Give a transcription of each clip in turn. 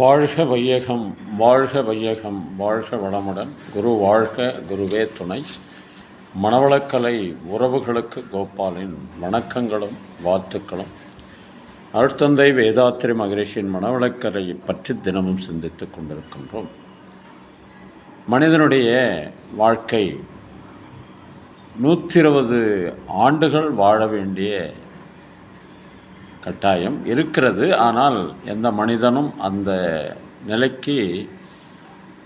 வாழ்க வையகம் வாழ்க வையகம் வாழ்க வளமுடன். குரு வாழ்க குருவே துணை. மணவளக்கலை உறவுகளுக்கு கோபாலின் வணக்கங்களும் வாழ்த்துக்களும். அருட்தந்தை வேதாத்திரி மகரிஷியின் மணவளக்கலை பற்றி தினமும் சிந்தித்துக் கொண்டிருக்கின்றோம். மனிதனுடைய வாழ்க்கை நூற்றி இருபது ஆண்டுகள் வாழ வேண்டிய கட்டாயம் இருக்கிறது. ஆனால் எந்த மனிதனும் அந்த நிலைக்கு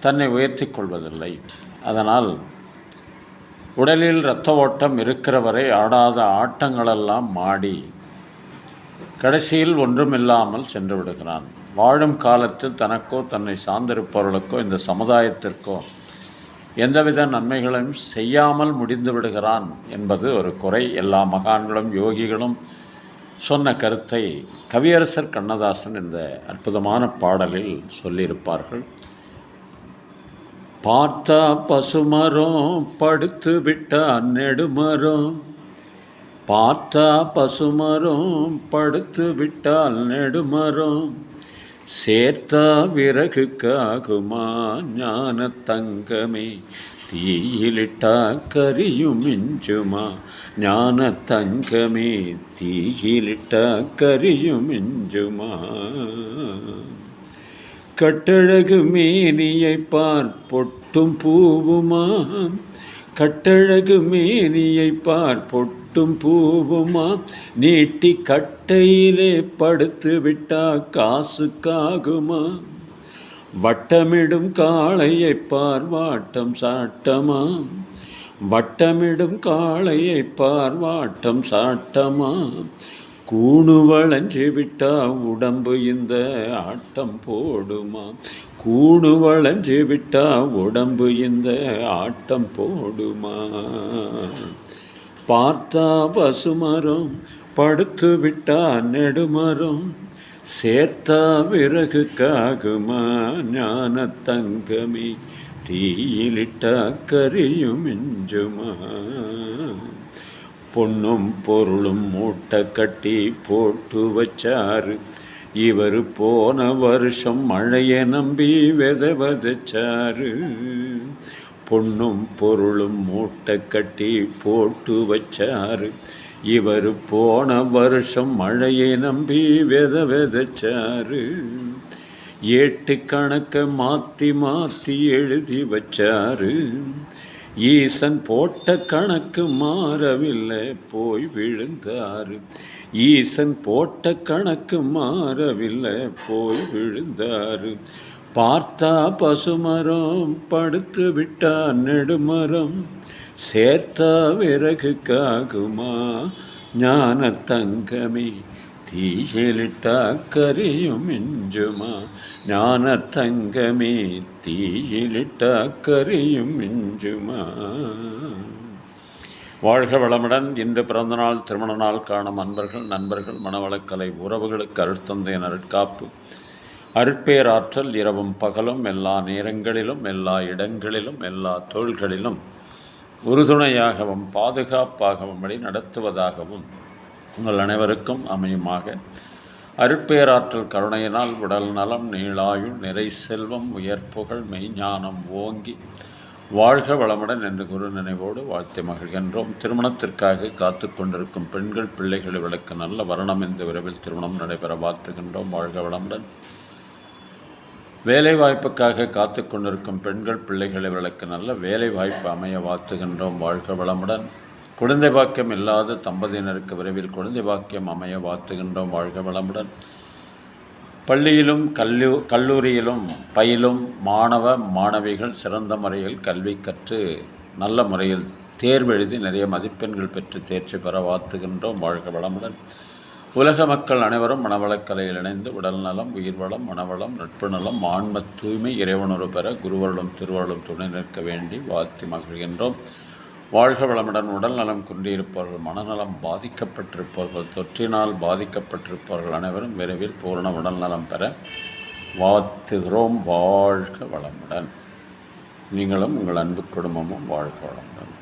தன்னை உயர்த்தி கொள்வதில்லை. அதனால் உடலில் இரத்த ஓட்டம் இருக்கிற வரை ஆடாத ஆட்டங்களெல்லாம் மாடி கடைசியில் ஒன்றுமில்லாமல் சென்று விடுகிறான். வாழும் காலத்தில் தனக்கோ தன்னை சார்ந்திருப்பவர்களுக்கோ இந்த சமுதாயத்திற்கோ எந்தவித நன்மைகளையும் செய்யாமல் முடிந்து விடுகிறான் என்பது ஒரு குறை. எல்லா மகான்களும் யோகிகளும் சொன்ன கருத்தை கவியரசர் கண்ணதாசன் இந்த அற்புதமான பாடலில் சொல்லியிருப்பார்கள். பார்த்தா பசுமரம் படுத்து விட்டா நெடுமரம். பார்த்தா பசுமரம் படுத்து விட்டால் நெடுமரம். சேர்த்தா விறகுக்காகுமா ஞான தங்கமே. தீயிலிட்டா கரியும் மிஞ்சுமா ஞான தங்கமே தீயிலிட்டா கரியும் இஞ்சுமா? கட்டழகு மேனியை பார் பொட்டும் பூவுமா? கட்டழகு மேனியை பார் பொட்டும் பூவுமா? நீட்டி கட்டையிலே படுத்து விட்டா காசுக்காகுமா? வட்டமிடும் காளையை பார் வாட்டம் சாட்டமா? வட்டமிடும் காளையை பார்வாட்டம் சாட்டமா? கூணு வளைஞ்சு விட்டா உடம்பு இந்த ஆட்டம் போடுமா? கூணு வளைஞ்சு விட்டா உடம்பு இந்த ஆட்டம் போடுமா? பார்த்தா பசுமரம் படுத்து விட்டா நெடுமரம். சேர்த்தா விறகுக்காகுமா ஞான தங்கமே தீயிலிட்டா கரியும் மிஞ்சுமா? பொண்ணும் பொருளும் மூட்டை கட்டி போட்டு வச்சாரு. இவர் போன வருஷம் மழையை நம்பி வித விதைச்சாரு. பொண்ணும் பொருளும் மூட்டை கட்டி போட்டு வச்சாரு. இவர் போன வருஷம் மழையை நம்பி வித விதைச்சாரு. ஏட்டு கணக்க மாற்றி மாற்றி எழுதி வச்சாரு. ஈசன் போட்ட கணக்கு மாறவில்லை போய் விழுந்தாரு. ஈசன் போட்ட கணக்கு மாறவில்லை போய் விழுந்தாரு. பார்த்தா பசுமரம் படுத்து விட்டா நெடுமரம். சேர்த்தா விறகுக்காகுமா ஞான தங்கமே தீயிலிட்டா கரியும் மிஞ்சுமா ஞான தங்கமே தீயிலிட்டா கரியும் மிஞ்சுமா வாழ்க வளமுடன். இன்று பிறந்தநாள் திருமண நாள் காணும் அன்பர்கள் நண்பர்கள் மனவளக்கலை உறவுகளுக்கு அருட்தந்தையின் அருட்காப்பு. அருட்பேராற்றல் இரவும் பகலும் எல்லா நேரங்களிலும் எல்லா இடங்களிலும் எல்லா தொழில்களிலும் உறுதுணையாகவும் பாதுகாப்பாகவும் வழி நடத்துவதாகவும் உங்கள் அனைவருக்கும் அமையுமாக. அருட்பேராற்றல் கருணையினால் உடல் நலம் நீளாயுள் நிறை செல்வம் உயர்ப்புகள் மெய்ஞானம் ஓங்கி வாழ்க வளமுடன் என்று குரு நினைவோடு வாழ்த்தி மகிழ்கின்றோம். திருமணத்திற்காக காத்து கொண்டிருக்கும் பெண்கள் பிள்ளைகளை விளக்க நல்ல வரணம் இந்த விரைவில் திருமணம் நடைபெற வாழ்த்துகின்றோம். வாழ்க வளமுடன். வேலை வாய்ப்புக்காக காத்து கொண்டிருக்கும் பெண்கள் பிள்ளைகளை விளக்க நல்ல வேலை வாய்ப்பு அமைய வாழ்த்துகின்றோம். வாழ்க வளமுடன். குழந்தை பாக்கியம் இல்லாத தம்பதியினருக்கு விரைவில் குழந்தை பாக்கியம் அமைய வாழ்த்துகின்றோம். வாழ்க வளமுடன். பள்ளியிலும் கல்லூ கல்லூரியிலும் பயிலும் மாணவ மாணவிகள் சிறந்த முறையில் கல்வி கற்று நல்ல முறையில் தேர்வெழுதி நிறைய மதிப்பெண்கள் பெற்று தேர்ச்சி பெற வாழ்த்துகின்றோம். வாழ்க வளமுடன். உலக மக்கள் அனைவரும் மனவளக்கலையில் இணைந்து உடல் நலம் உயிர்வளம் மனவளம் நட்பு நலம் ஆன்ம தூய்மை இறைவனுறு பெற குருவருளும் திருவருளும் துணை நிற்க வேண்டி வாழ்த்தி மகிழ்கின்றோம். வாழ்க வளமுடன் உடல் நலம் குன்றியிருப்பவர்கள் மனநலம் பாதிக்கப்பட்டிருப்பவர்கள் தொற்றினால் பாதிக்கப்பட்டிருப்பவர்கள் அனைவரும் விரைவில் பூரண உடல் நலம் பெற வாழ்த்துகிறோம். வாழ்க வளமுடன். நீங்களும் உங்கள் அன்பு குடும்பமும் வாழ்க வளமுடன்.